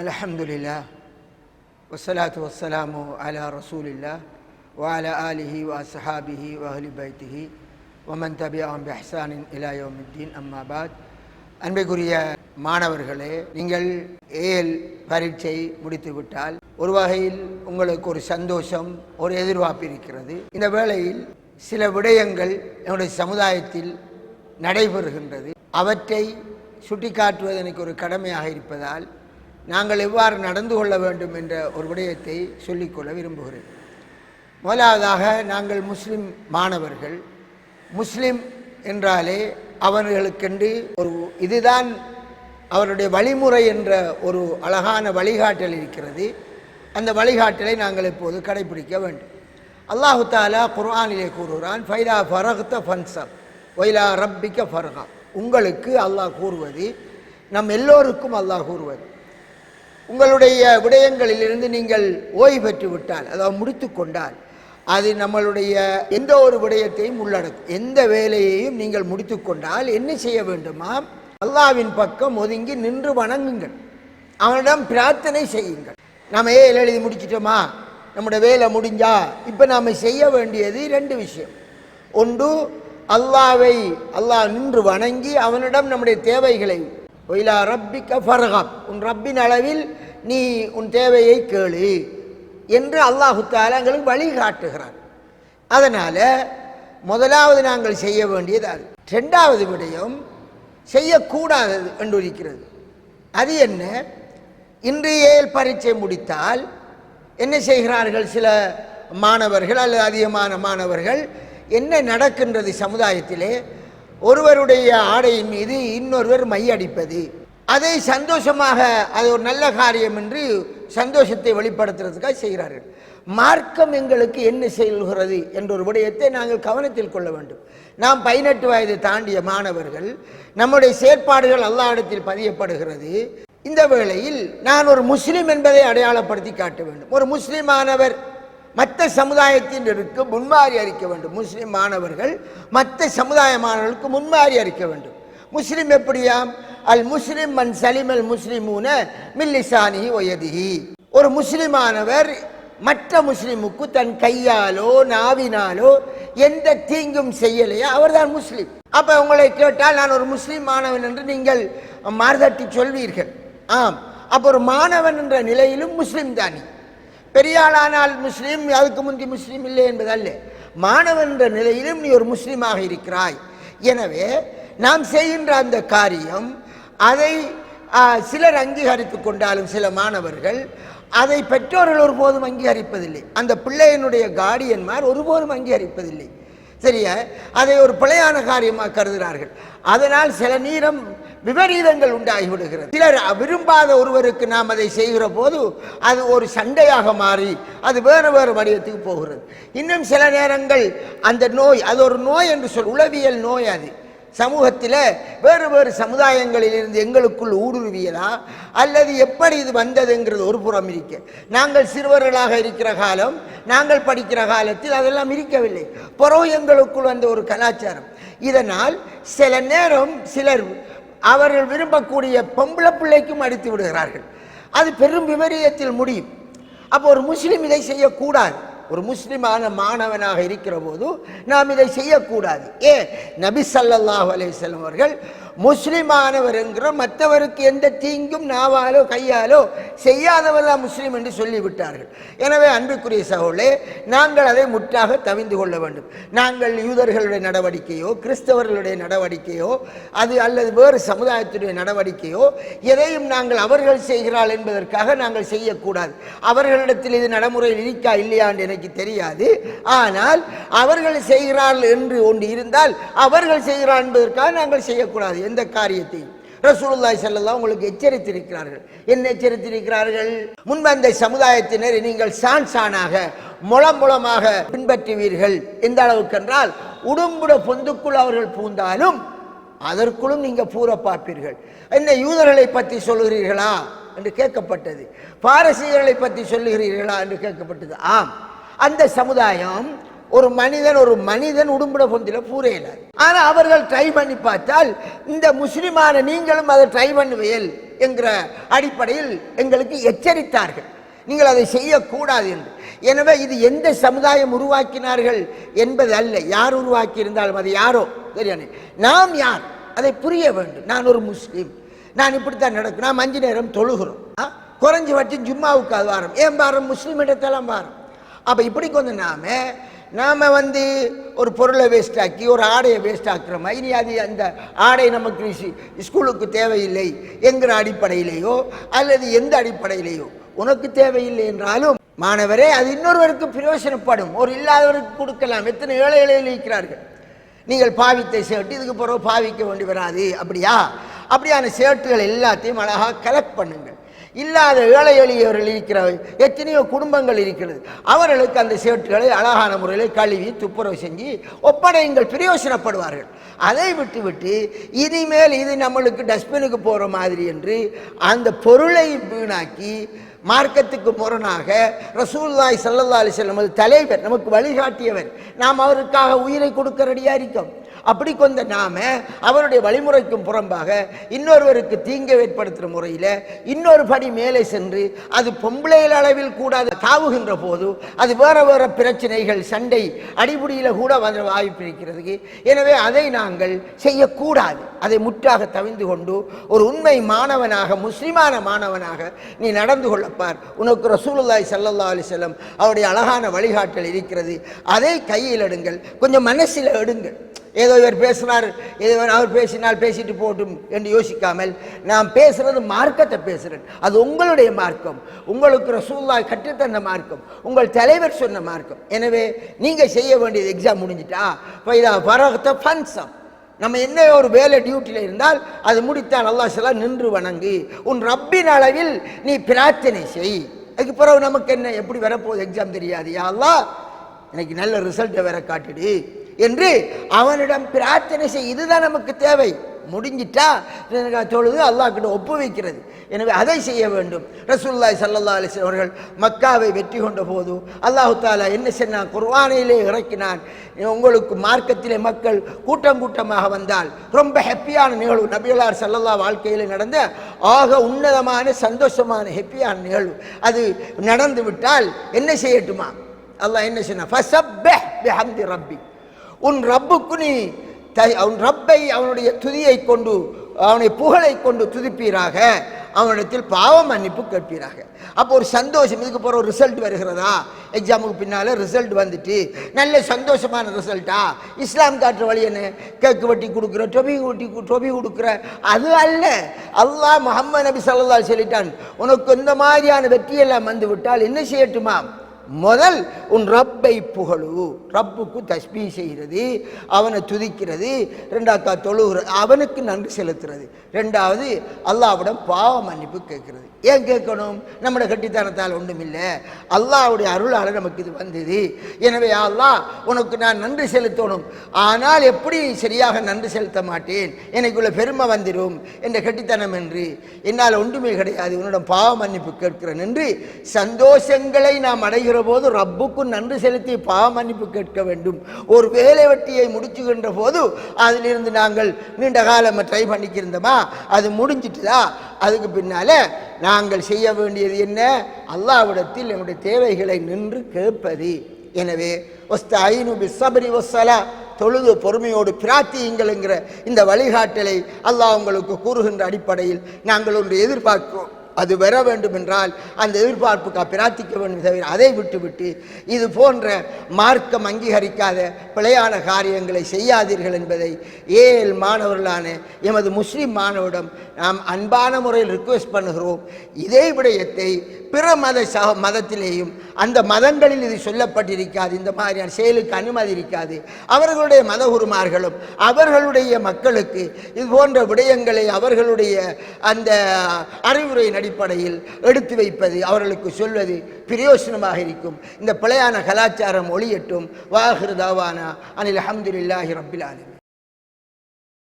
அலஹம்துல்லா வசலாத்து வசலாமு அலா ரசூலில்லா வால ஆலிஹி வா சஹாபிஹி வஹலி பைத்திஹி ஒமன் தபி ஆம்பி ஹசானின் இலாயோமித்தீன் அம்மாபாத் அன்பைக்குரிய மாணவர்களே நீங்கள் ஏஎல் பரீட்சை முடித்துவிட்டால் ஒரு வகையில் உங்களுக்கு ஒரு சந்தோஷம் ஒரு எதிர்பார்ப்பு இருக்கிறது. இந்த வேளையில் சில விடயங்கள் என்னுடைய சமுதாயத்தில் நடைபெறுகின்றது. அவற்றை சுட்டிக்காட்டுவது எனக்கு ஒரு கடமையாக இருப்பதால் நாங்கள் எவ்வாறு நடந்து கொள்ள வேண்டும் என்ற ஒரு விடயத்தை சொல்லிக்கொள்ள விரும்புகிறேன். முதலாவதாக நாங்கள் முஸ்லிம் மாணவர்கள். முஸ்லிம் என்றாலே அவர்களுக்கென்று ஒரு இதுதான் அவருடைய வழிமுறை என்ற ஒரு அழகான வழிகாட்டல் இருக்கிறது. அந்த வழிகாட்டலை நாங்கள் இப்போது கடைபிடிக்க வேண்டும். அல்லாஹு தாலா குர்ஆனிலே கூறுகிறான் ஃபைலா ஃபரக்த ஃபன்சர் ஒய்லா ரப்பிக்க ஃபர்ஹா உங்களுக்கு அல்லாஹ் கூறுவது நம் எல்லோருக்கும் அல்லாஹ் கூறுவது. உங்களுடைய விடயங்களிலிருந்து நீங்கள் ஓய்வு பெற்று விட்டால் அதாவது முடித்து கொண்டால் அது நம்மளுடைய எந்த ஒரு விடயத்தையும் உள்ளடக்கும். எந்த வேலையையும் நீங்கள் முடித்து கொண்டால் என்ன செய்ய வேண்டுமா? அல்லாவின் பக்கம் ஒதுங்கி நின்று வணங்குங்கள். அவனிடம் பிரார்த்தனை செய்யுங்கள். நாம் ஏல் எழுதி முடிச்சிட்டோமா? நம்முடைய வேலை முடிஞ்சா இப்போ நாம் செய்ய வேண்டியது ரெண்டு விஷயம். ஒன்று அல்லாவை அல்லாஹ் நின்று வணங்கி அவனிடம் நம்முடைய தேவைகளை ஒயிலா ரப்பிக்க ஃபர்ஹப். உன் ரப்பின் அளவில் நீ உன் தேவையை கேளு என்று அல்லாஹுத்தால எங்களுக்கு வழிகாட்டுகிறார் அதனால் முதலாவது நாங்கள் செய்ய வேண்டியது அது. ரெண்டாவது விடயம் செய்யக்கூடாதது என்று இருக்கிறது. அது என்ன? இன்று ஏல் பரீட்சை முடித்தால் என்ன செய்கிறார்கள் சில மாணவர்கள் அல்லது அதிகமான மாணவர்கள்? என்ன நடக்கின்றது சமுதாயத்திலே? ஒருவருடைய ஆடையின் மீது இன்னொருவர் மையடிப்பது. அதை சந்தோஷமாக அது ஒரு நல்ல காரியம் என்று சந்தோஷத்தை வெளிப்படுத்துறதுக்காக செய்கிறார்கள். மார்க்கம் எங்களுக்கு என்ன செய்கிறது என்ற ஒரு விடயத்தை நாங்கள் கவனத்தில் கொள்ள வேண்டும். நாம் பதினெட்டு வயது தாண்டிய மாணவர்கள் நம்முடைய செயற்பாடுகள் எல்லா இடத்தில் பதியப்படுகிறது. இந்த வேளையில் நான் ஒரு முஸ்லீம் என்பதை அடையாளப்படுத்தி காட்ட வேண்டும். ஒரு முஸ்லீமானவர் மற்ற சமுதாயத்தினருக்கு முன்மாறி அறிக்க வேண்டும். முஸ்லீம் மாணவர்கள் மற்ற சமுதாய மாணவர்களுக்கு முன்மாறி அறிக்க வேண்டும். முஸ்லீம் எப்படியாம் அல் முஸ்லிம் மன் அல் முஸ்லிமூன மில்லிசானி ஒயதிஹி ஒரு முஸ்லிமானவர் மற்ற முஸ்லிமுக்கு தன் கையாலோ நாவினாலோ எந்த தீங்கும் செய்யலையோ? அவர்தான் முஸ்லீம். அப்போ உங்களை கேட்டால் நான் ஒரு முஸ்லீம் மாணவன் என்று நீங்கள் மாறுதட்டி சொல்வீர்கள். ஆம். அப்போ ஒரு மாணவன் என்ற நிலையிலும் முஸ்லீம் தானே. பெரியாளானால் முஸ்லீம் அதுக்கு முந்தி முஸ்லீம் இல்லை என்பதல்ல. மாணவன்ற மாணவன் என்ற நிலையிலும் நீ ஒரு முஸ்லீமாக இருக்கிறாய். எனவே நாம் செய்கின்ற அந்த காரியம் அதை சிலர் அங்கீகரித்து கொண்டாலும் சில மாணவர்கள் அதை பெற்றோர்கள் ஒருபோதும் அங்கீகரிப்பதில்லை. அந்த பிள்ளையினுடைய கார்டியன்மார் ஒருபோதும் அங்கீகரிப்பதில்லை. சரியா? அதை ஒரு பிழையான காரியமாக கருதுகிறார்கள். அதனால் சில நேரம் விபரீதங்கள் உண்டாகி விடுகிறது சிலர் விரும்பாத ஒருவருக்கு நாம் அதை செய்கிற போது அது ஒரு சண்டையாக மாறி அது வேறு வேறு வடிவத்துக்கு போகிறது. இன்னும் சில நேரங்கள் அந்த நோய் அது ஒரு நோய் என்று சொல் உளவியல் நோய் அது. சமூகத்தில் வேறு வேறு சமுதாயங்களிலிருந்து எங்களுக்குள் ஊடுருவியதா அல்லது எப்படி இது வந்ததுங்கிறது ஒரு புறம் இருக்க. நாங்கள் சிறுவர்களாக இருக்கிற காலம் நாங்கள் படிக்கிற காலத்தில் அதெல்லாம் இருக்கவில்லை. புறம் எங்களுக்குள் வந்த ஒரு கலாச்சாரம். இதனால் சில நேரம் சிலர் அவர்கள் விரும்பக்கூடிய பொம்பளை பிள்ளைக்கும் அடித்து விடுகிறார்கள். அது பெரும் விபரீதத்தில் முடியும். அப்போ ஒரு முஸ்லீம் இதை செய்யக்கூடாது. ஒரு முஸ்லிமான மாணவனாக இருக்கிற போது நாம் இதை செய்யக்கூடாது. ஏ நபி சல்லாஹ் அலைஹி அவர்கள் முஸ்லிமானவர் என்கிற மற்றவருக்கு எந்த தீங்கும் நாவாலோ கையாலோ செய்யாதவர் தான் முஸ்லீம் என்று சொல்லிவிட்டார்கள். எனவே அன்புக்குரிய சகோலே நாங்கள் அதை முற்றாக தவிந்து கொள்ள வேண்டும். நாங்கள் யூதர்களுடைய நடவடிக்கையோ கிறிஸ்தவர்களுடைய நடவடிக்கையோ அது அல்லது வேறு சமுதாயத்துடைய நடவடிக்கையோ எதையும் நாங்கள் அவர்கள் செய்கிறாள் என்பதற்காக நாங்கள் செய்யக்கூடாது. அவர்களிடத்தில் இது நடைமுறையில் இருக்கா இல்லையா என்று எனக்கு தெரியாது. ஆனால் அவர்கள் செய்கிறார்கள் என்று ஒன்று இருந்தால் அவர்கள் செய்கிறார் என்பதற்காக நாங்கள் செய்யக்கூடாது. எந்த காரியத்தையும். ரசூலுல்லாய் செல்லலாம் உங்களுக்கு எச்சரித்திருக்கிறார்கள். என்ன எச்சரித்திருக்கிறார்கள்? முன்பு அந்த சமுதாயத்தினர் நீங்கள் சான் சானாக முளம் முளமாக பின்பற்றுவீர்கள். எந்த அளவுக்கு என்றால் உடம்புட பொந்துக்குள் அவர்கள் பூந்தாலும் அதற்குள்ளும் நீங்கள் பூர பார்ப்பீர்கள். என்ன யூதர்களை பற்றி சொல்கிறீர்களா என்று கேட்கப்பட்டது. பாரசீகர்களை பற்றி சொல்லுகிறீர்களா? என்று கேட்கப்பட்டது. ஆம். அந்த சமுதாயம் ஒரு மனிதன் ஒரு மனிதன் உடும்புட பொந்தில பூரையில. ஆனா அவர்கள் ட்ரை பண்ணி பார்த்தால் இந்த முஸ்லிமான நீங்களும் அதை ட்ரை பண்ணுவேல் என்கிற அடிப்படையில் எங்களுக்கு எச்சரித்தார்கள். நீங்கள் அதை செய்யக்கூடாது என்று. எனவே இது எந்த சமுதாயம் உருவாக்கினார்கள் என்பது அல்ல. யார் உருவாக்கி இருந்தாலும் அது யாரோ சரியானே நாம் யார்? அதை புரிய வேண்டும். நான் ஒரு முஸ்லீம். நான் இப்படித்தான் நடக்கும். நாம் அஞ்சு நேரம் தொழுகிறோம். ஆ? குறைஞ்ச வட்டி ஜும்மாவுக்கு அது வாரம். ஏன் பாரம் முஸ்லீம் இடத்தெல்லாம் வாரம். அப்போ இப்படி கொஞ்சம் நாம நாம் வந்து ஒரு பொருளை வேஸ்ட் ஆக்கி ஒரு ஆடையை வேஸ்ட் ஆக்குறோமா? இனி அது அந்த ஆடை நமக்கு ஸ்கூலுக்கு தேவையில்லை என்கிற அடிப்படையிலேயோ அல்லது எந்த அடிப்படையிலேயோ உனக்கு தேவையில்லை என்றாலும் மாணவரே அது இன்னொருவருக்கு பிரயோசனப்படும். ஒரு இல்லாதவருக்கு கொடுக்கலாம். எத்தனை ஏழை ஏழையில் இருக்கிறார்கள். நீங்கள் பாவித்தை சேர்த்து இதுக்கு பிறகு பாவிக்க வேண்டி வராது. அப்படியா? அப்படியான ஷர்ட்டுகள் எல்லாத்தையும் அழகாக கலெக்ட் பண்ணுங்கள். இல்லாத ஏழை எளியவர்கள் இருக்கிற எத்தனையோ குடும்பங்கள் இருக்கிறது. அவர்களுக்கு அந்த ஷர்ட்டுகளை அழகான முறையில் கழுவி துப்புரவு செஞ்சு ஒப்படையுங்கள் பிரயோசனப்படுவார்கள். அதை விட்டு விட்டு இனிமேல் இது நம்மளுக்கு டஸ்ட்பினுக்கு போகிற மாதிரி என்று அந்த பொருளை வீணாக்கி மார்க்கத்துக்கு முரணாக ரசூல்லாய் சல்லல்லா அலிசல்லம் தலைவர் நமக்கு வழிகாட்டியவர். நாம் அவருக்காக உயிரை கொடுக்க ரெடியாக இருக்கோம். அப்படி கொண்ட நாம அவருடைய வழிமுறைக்கும் புறம்பாக இன்னொருவருக்கு தீங்கை ஏற்படுத்துகிற முறையில் இன்னொரு படி மேலே சென்று அது பொம்பளைகள் அளவில் கூட அது தாவுகின்ற போது அது வேற வேற பிரச்சனைகள் சண்டை அடிப்படையில் கூட வந்து வாய்ப்பு இருக்கிறதுக்கு. எனவே அதை நாங்கள் செய்யக்கூடாது. அதை முற்றாக தவிந்து கொண்டு ஒரு உண்மை மாணவனாக முஸ்லிமான மாணவனாக நீ நடந்து கொள்ளப்பார். உனக்கு ரசூலுல்லாய் சல்லா அலி செல்லம் அவருடைய அழகான வழிகாட்டல் இருக்கிறது. அதை கையில் எடுங்கள். கொஞ்சம் மனசில் எடுங்கள். ஏதோ இவர் பேசினார் ஏதோ அவர் பேசினால் பேசிட்டு போட்டும் என்று யோசிக்காமல் நான் பேசுகிறது மார்க்கத்தை பேசுகிறேன் அது உங்களுடைய மார்க்கம். உங்களுக்கு ரசூல்லாய் கற்றுத்தந்த மார்க்கம். உங்கள் தலைவர் சொன்ன மார்க்கம். எனவே நீங்கள் செய்ய வேண்டியது எக்ஸாம் முடிஞ்சிட்டா பைதா பரகத்த ஃபன்சம் நம்ம என்ன ஒரு வேலை டியூட்டியில் இருந்தால் அது முடித்தால் அல்லா சொல்லா நின்று வணங்கு. உன் ரப்பின் அளவில் நீ பிரார்த்தனை செய். அதுக்கு பிறகு நமக்கு என்ன? எப்படி வரப்போகுது எக்ஸாம் தெரியாது. யா எனக்கு நல்ல ரிசல்ட்டை வேற காட்டுடு என்று அவனிடம் பிரார்த்தனை செய் இதுதான் நமக்கு தேவை. முடிஞ்சிட்டா தொழுது அல்லாஹ் கிட்ட ஒப்பு வைக்கிறது. எனவே அதை செய்ய வேண்டும். ரசூல்லாய் சல்லா அலிஸ் அவர்கள் மக்காவை வெற்றி கொண்ட போது அல்லாஹு தாலா என்ன சொன்னான்? குர்ஆனிலே இறக்கினான். உங்களுக்கு மார்க்கத்திலே மக்கள் கூட்டம் கூட்டமாக வந்தால் ரொம்ப ஹெப்பியான நிகழ்வு. நபிகளார் சல்லல்லா வாழ்க்கையில் நடந்த ஆக உன்னதமான சந்தோஷமான ஹெப்பியான நிகழ்வு. அது நடந்து விட்டால் என்ன செய்யட்டுமா? அல்லாஹ் என்ன சொன்னா ரப்பி உன் ரப்புக்கு நீ தை உன் ரப்பை அவனுடைய துதியை கொண்டு அவனை புகழை கொண்டு துதிப்பீராக. அவனிடத்தில் பாவ மன்னிப்பு கேட்பீராக. அப்போ ஒரு சந்தோஷம் இதுக்கு போகிற ஒரு ரிசல்ட் வருகிறதா? எக்ஸாமுக்கு பின்னால் ரிசல்ட் வந்துட்டு நல்ல சந்தோஷமான ரிசல்ட்டா இஸ்லாம் காட்டுற வழி என்ன? கேக்கு வெட்டி கொடுக்குற டொபி ஊட்டி கு- டொபி கொடுக்குற. அது அல்ல. அல்லாஹ் முஹம்மது நபி சல்லா சொல்லிட்டான் உனக்கு இந்த மாதிரியான வெற்றியெல்லாம் வந்து விட்டால் என்ன செய்யட்டுமா முதல் உன் ரப்பை புகழு. ரப்புக்கு தஸ்பீ செய்கிறது அவனை துதிக்கிறது ரெண்டாவது தொழுகிறது அவனுக்கு நன்றி செலுத்துறது ரெண்டாவது அல்லாவிடம் பாவ மன்னிப்பு கேட்கிறது. ஏன் கேட்கணும்? நம்மளோட கட்டித்தனத்தால் ஒன்றுமில்லை அல்லாஹ்வுடைய அருளால் நமக்கு இது வந்தது. எனவே அல்லா உனக்கு நான் நன்றி செலுத்தணும். ஆனால் எப்படி சரியாக நன்றி செலுத்த மாட்டேன்? எனக்குள்ள பெருமை வந்துடும் என்ற கட்டித்தனம் என்று. என்னால் ஒன்றுமே கிடையாது. உன்னிடம் பாவ மன்னிப்பு கேட்கிறேன் என்று சந்தோஷங்களை நாம் அடைகிற போது ரப்புக்கும் நன்றி செலுத்தி பாவ மன்னிப்பு கேட்க வேண்டும். ஒரு வேலை வெட்டியை முடிச்சுகின்ற போது அதிலிருந்து நாங்கள் நீண்ட காலம் ட்ரை பண்ணிக்கிருந்தோமா? அது முடிஞ்சிட்டுதா? அதுக்கு பின்னால நாங்கள் செய்ய வேண்டியது என்ன? அல்லாவிடத்தில் என்னுடைய தேவைகளை நின்று கேட்பது. எனவே ஒஸ்தாயினு பிஸ்ஸபரி வஸ்ஸலா தொழுது பொறுமையோடு பிரார்த்தியுங்கள்ங்கிற இந்த வழிகாட்டலை அல்லாஹ் உங்களுக்கு கூறுகின்ற அடிப்படையில் நாங்கள் ஒன்று எதிர்பார்க்கிறோம். அது வர வேண்டும் என்றால் அந்த எதிர்பார்ப்புக்கு பிரார்த்திக்க வேண்டும் தவிர அதை விட்டுவிட்டு இது போன்ற மார்க்கம் அங்கீகரிக்காத பிழையான காரியங்களை செய்யாதீர்கள் என்பதை ஏல் மாணவர்களான எமது முஸ்லீம் மாணவரிடம் நாம் அன்பான முறையில் ரிக்வெஸ்ட் பண்ணுகிறோம். இதே விடயத்தை பிற மத சக மதத்திலேயும் அந்த மதங்களில் இது சொல்லப்பட்டிருக்காது. இந்த மாதிரியான செயலுக்கு அனுமதி இருக்காது. அவர்களுடைய மதகுருமார்களும் அவர்களுடைய மக்களுக்கு இது போன்ற விடயங்களை அவர்களுடைய அந்த அறிவுரை அடிப்படையில் எடுத்து வைப்பது அவர்களுக்கு சொல்வது பிரயோசனமாக இருக்கும். இந்த பிழையான கலாச்சாரம் ஒளியட்டும். வாஹிருதாவானா அனில் அஹமதுல்லாஹி ரப்பில் ஆலமீன்.